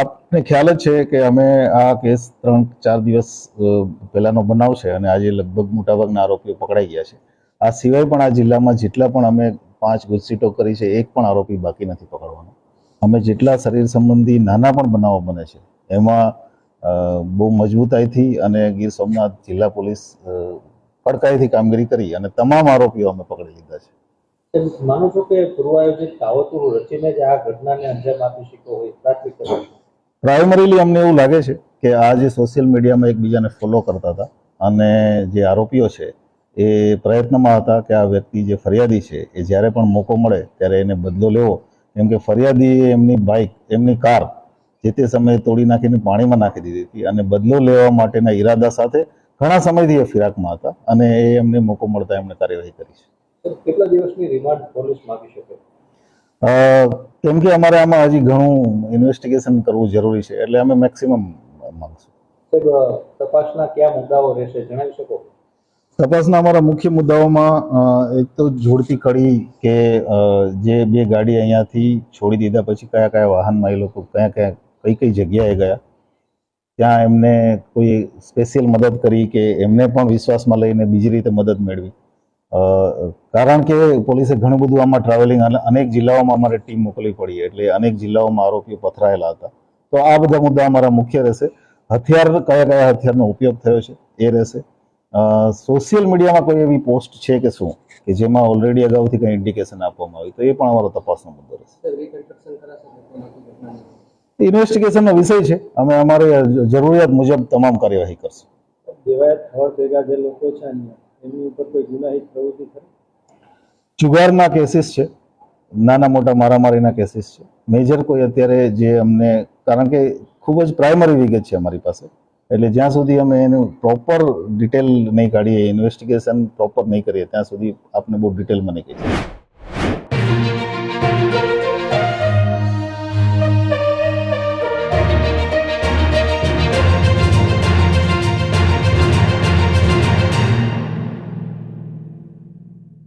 આપને ખ્યાલ જ છે કે અમે આ કેસ ત્રણ, ચાર દિવસ પહેલાનો બનાવ છે અને આજે લગભગ મોટાભાગના આરોપીઓ પકડાઈ ગયા છે. આ સિવાય પણ આ જિલ્લામાં જેટલા પણ અમે પાંચ ગુજસીટો કરી છે, એક પણ આરોપી બાકી નથી પકડવાનો. અમે જેટલા શરીર સંબંધી નાના પણ બનાવો બને છે, એમાં બહુ મજબૂતાઈથી અને ગીર સોમનાથ જિલ્લા પોલીસ પડકાઈથી કામગીરી કરી અને તમામ આરોપીઓ અમે પકડી લીધા છે. માનો છો કે પૂર્વાયોજિત કાવતરું રચીને જ આ ઘટનાને અંજામ આપી શક્યો હોય, પ્રાથમિક પ્રાઇમરીલી અમને એવું લાગે છે કે આ જે સોશિયલ મીડિયામાં એકબીજાને ફોલો કરતા હતા અને જે આરોપીઓ છે એ પ્રયત્નમાં હતા કે આ વ્યક્તિ જે ફરિયાદી છે એ જ્યારે પણ મોકો મળે ત્યારે એને બદલો લેવો. કેમ કે ફરિયાદીએ એમની બાઇક એમની કાર જે તે સમયે તોડી નાખીને પાણીમાં નાખી દીધી હતી અને બદલો લેવા માટેના ઈરાદા સાથે ઘણા સમયથી એ ફિરાકમાં હતા અને એ એમને મોકો મળતા એમણે કાર્યવાહી કરી છે. કેટલા દિવસની રિમાન્ડ પોલીસ માંગી શકે? કેમ કે અમારે આમાં હજી ઘણું ઇન્વેસ્ટિગેશન કરવું જરૂરી છે એટલે અમે મેક્સિમમ માંગશું. સાહેબ તપાસના કયા મુદ્દાઓ રહેશે જણાવી શકો? તપાસના અમારા મુખ્ય મુદ્દાઓમાં એક તો જોડતી કડી કે જે બે ગાડી અહીંયાથી છોડી દીધા પછી કયા કયા વાહનમાં એ લોકો કયા કયા કઈ કઈ જગ્યાએ ગયા ત્યાં એમને કોઈ સ્પેશિયલ મદદ કરી કે એમને પણ વિશ્વાસમાં લઈને બીજી રીતે મદદ મેળવી. કારણ કે પોલીસે ઘણું બધું આમાં ટ્રાવેલિંગ અને અનેક જિલ્લાઓમાં અમારે ટીમ મોકલવી પડી એટલે અનેક જિલ્લાઓમાં આરોપીઓ પથરાયેલા હતા. તો આ બધા મુદ્દા અમારા મુખ્ય રહેશે. હથિયાર કયા કયા હથિયારનો ઉપયોગ થયો છે એ રહેશે. સોશિયલ મીડિયામાં કોઈ એવી પોસ્ટ છે કે શું? કે જેમાં ઓલરેડી અગાઉથી કંઈ ઇન્ડિકેશન આપવામાં આવી તો એ પણ અમારો તપાસનો મુદ્દો રહેશે. ઇન્વેસ્ટિગેશનનો વિષય છે. અમે અમારી જરૂરિયાત મુજબ તમામ કાર્યવાહી કરશું. દેવાયત ભેગા જે લોકો છે જુગારના કેસીસ છે. નાના મોટા મારામારીના કેસીસ છે. મેજર કોઈ અત્યારે જે અમને, કારણ કે ખૂબ જ પ્રાઇમરી વિગત છે અમારી પાસે. એટલે જ્યાં સુધી અમે એનું પ્રોપર ડિટેલ નહીં કાઢીએ ઇન્વેસ્ટિગેશન પ્રોપર નહીં કરીએ, ત્યાં સુધી આપને બહુ ડિટેલમાં નહીં કહી શકીએ.